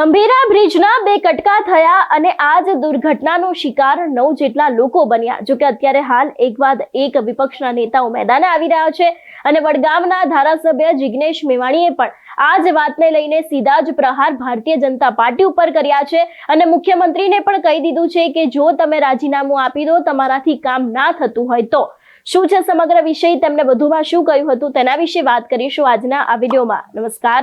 ગંભીરા બ્રિજના બે કટકા થયા અને આજ દુર્ઘટનાનો શિકાર નવ જેટલા લોકો બન્યા. જોકે અત્યારે હાલ એક બાદ એક વિપક્ષના નેતાઓ મેદાને આવી રહ્યા છે અને વડગામના ધારાસભ્ય જિગ્નેશ મેવાણીએ પણ આ જ વાતને લઈને સીધા જ પ્રહાર ભારતીય જનતા પાર્ટી ઉપર કર્યા છે અને મુખ્યમંત્રીને પણ કહી દીધું છે કે જો તમે રાજીનામું આપી દો, તમારાથી કામ ના થતું હોય તો. શું છે સમગ્ર વિષય? તેમણે વધુમાં શું કહ્યું હતું તેના વિશે વાત કરીશું આજના આ વિડીયોમાં. નમસ્કાર.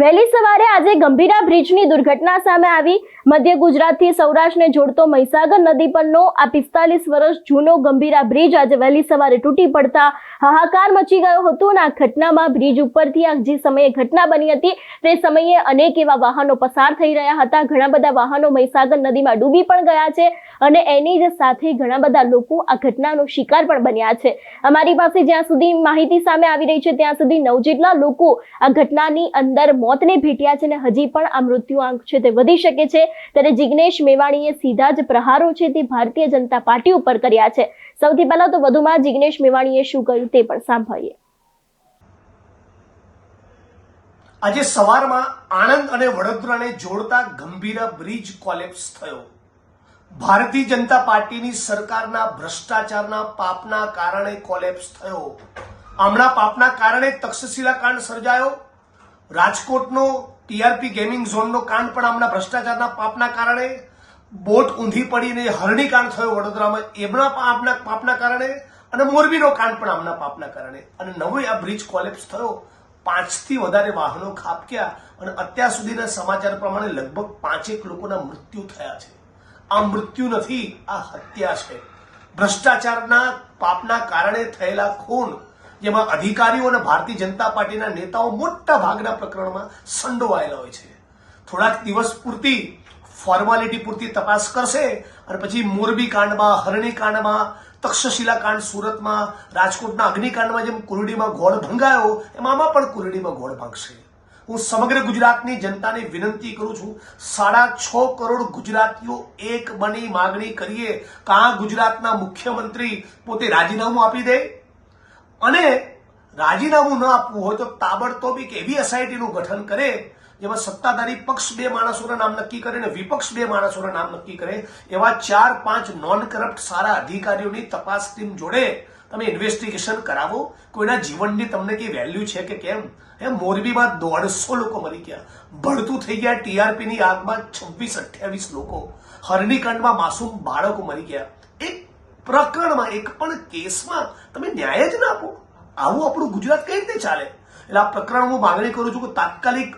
વહેલી સવારે આજે ગંભીરા બ્રિજની દુર્ઘટના સામે આવી. મધ્ય ગુજરાતથી સૌરાષ્ટ્રને જોડતો મહીસાગર નદી પરનો આ પિસ્તાલીસ વર્ષ જૂનો ગંભીરા બ્રિજ આજે વહેલી સવારે તૂટી પડતા હાહાકાર મચી ગયો હતો અને આ ઘટનામાં બ્રિજ ઉપરથી આ જે સમયે ઘટના બની હતી, તે સમયે અનેક એવા વાહનો પસાર થઈ રહ્યા હતા. ઘણા બધા વાહનો મહીસાગર નદીમાં ડૂબી પણ ગયા છે અને એની જ સાથે ઘણા બધા લોકો આ ઘટનાનો શિકાર પણ બન્યા છે. અમારી પાસે જ્યાં સુધી માહિતી સામે આવી રહી છે, ત્યાં સુધી નવ જેટલા લોકો આ ઘટનાની અંદર મોતને ભેટ્યા છે અને હજી પણ આ મૃત્યુ આંક છે તે વધી શકે છે. ત્યારે જિગ્નેશ મેવાણીએ સીધા જ પ્રહારો છે તે ભારતીય જનતા પાર્ટી ઉપર કર્યા છે. સૌથી પહેલા તો વધુમાં જિગ્નેશ મેવાણીએ શું કહ્યું તે પણ સાંભળીએ. આજે સવારમાં આણંદ અને વડોદરાને જોડતા ગંભીરા બ્રિજ કોલેપ્સ થયો. ભારતીય જનતા પાર્ટીની સરકારના ભ્રષ્ટાચારના પાપના કારણે કોલેપ્સ થયો. હમણાં પાપના કારણે તક્ષશિલા કાંડ સર્જાયો. રાજકોટનો ટીઆરપી ગેમિંગ ઝોનનો કાંડ પણ હમણાં ભ્રષ્ટાચારના પાપના કારણે બોટ ઊંધી પડીને હરણીકાંડ થયો વડોદરામાં, એમના આપના પાપના કારણે અને મોરબીનો કાંડ પણ આમના પાપના કારણે. અને નવો આ બ્રિજ કોલેપ્સ થયો. પાંચથી વધારે વાહનો ખાબક્યા અને અત્યાર સુધીના સમાચાર પ્રમાણે લગભગ પાંચેક લોકોના મૃત્યુ થયા છે. આ મૃત્યુ નથી, આ હત્યા છે. ભ્રષ્ટાચારના પાપના કારણે થયેલા ખૂન જેમાં અધિકારીઓ અને ભારતીય જનતા પાર્ટીના નેતાઓ મોટા ભાગના પ્રકરણમાં સંડોવાયેલા હોય છે. થોડાક દિવસ પૂરતી ફોર્માલિટી પૂરતી તપાસ કરશે અને પછી મોરબી કાંડમાં, હરણી કાંડમાં, તક્ષશિલા કાંડ સુરતમાં, રાજકોટના અગ્નિકાંડમાં જેમ કુરડીમાં ગોળ ભંગાયો, એમ પણ કુરડીમાં ગોળ ભાંગશે. હું સમગ્ર ગુજરાતની જનતાને વિનંતી કરું છું, સાડા છ કરોડ ગુજરાતીઓ એક બની માગણી કરીએ. કાં ગુજરાતના મુખ્યમંત્રી પોતે રાજીનામું આપી દે? અને રાજીનામું ન આપવું હોય તો તાબડતોબ એક એવી એસઆઈટીનું ગઠન કરે, જેમાં સત્તાધારી પક્ષ બે માણસોના નામ નક્કી કરે અને વિપક્ષ બે માણસોના નામ નક્કી કરે, એવા ચાર પાંચ નોન કરપ્ટ સારા અધિકારીઓની તપાસ ટીમ જોડે તમે ઇન્વેસ્ટિગેશન કરાવો. કોઈના જીવનની તમને કઈ વેલ્યુ છે કે કેમ? એમ મોરબીમાં દોઢસો લોકો મરી ગયા. ભળતું થઈ ગયા ટીઆરપીની આગમાં છવ્વીસ અઠ્યાવીસ લોકો. હરણીકાંડમાં માસૂમ બાળકો મરી ગયા. પ્રકરણમાં એક પણ કેસમાં તમે ન્યાય જ ના આપો. આવું આપણું ગુજરાત કઈ રીતે ચાલે? એટલે આ પ્રકરણ હું માંગણી કરું છું કે તાત્કાલિક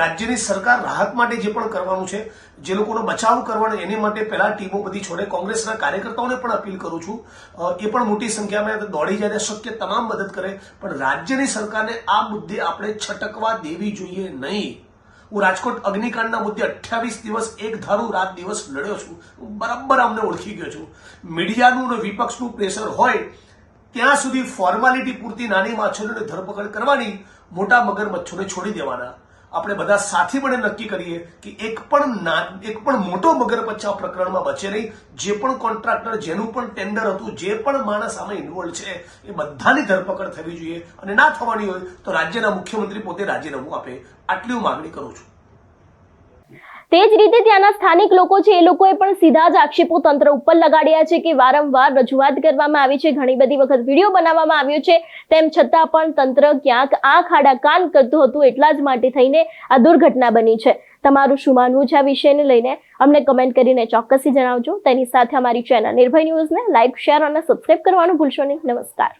રાજ્યની સરકાર રાહત માટે જે પણ કરવાનું છે, જે લોકોનો બચાવ કરવાનો, એની માટે પહેલા ટીમો બધી છોડે, કોંગ્રેસના કાર્યકર્તાઓને પણ અપીલ કરું છું. એ પણ મોટી સંખ્યામાં દોડી જાય શક્ય તમામ મદદ કરે, પણ રાજ્યની સરકારને આ મુદ્દે આપણે છટકવા દેવી જોઈએ નહીં. હું રાજકોટ અગ્નિકાંડના મુદ્દે અઠ્યાવીસ દિવસ એક ધારું રાત દિવસ લડ્યો છું. હું બરાબર અમને ઓળખી ગયો છું. મીડિયાનું અને વિપક્ષનું પ્રેશર હોય, ત્યાં સુધી ફોર્માલિટી પૂરતી નાની માછલીઓની ધરપકડ કરવાની મોટા મગરમચ્છોને છોડી દેવાના. આપણે બધા સાથે મળે નક્કી કરીએ કે એક પણ એક પણ મોટો મગરપચ્છા પ્રકરણમાં બચે નહીં. જે પણ કોન્ટ્રાક્ટર, જેનું પણ ટેન્ડર હતું, જે પણ માણસ આમાં ઇન્વોલ્વ છે, એ બધાની ધરપકડ થવી જોઈએ. અને ના થવાની હોય તો રાજ્યના મુખ્યમંત્રી પોતે રાજીનામું આપે. આટલી હું માગણી કરું છું. તે જ રીતે ત્યાંના સ્થાનિક લોકો છે, એ લોકોએ પણ સીધા જ આક્ષેપો તંત્ર ઉપર લગાડ્યા છે કે વારંવાર રજૂઆત કરવામાં આવી છે. ઘણી બધી વખત વીડિયો બનાવવામાં આવ્યો છે. તેમ છતાં પણ તંત્ર ક્યાંક આંખ આડા કાન કરતું હતું એટલા જ માટે થઈને આ દુર્ઘટના બની છે. તમારું શું માનવું છે આ વિષયને લઈને? અમને કમેન્ટ કરીને ચોક્કસથી જણાવજો. તેની સાથે અમારી ચેનલ નિર્ભય ન્યૂઝને લાઇક શેર અને સબસ્ક્રાઇબ કરવાનું ભૂલશો નહીં. નમસ્કાર.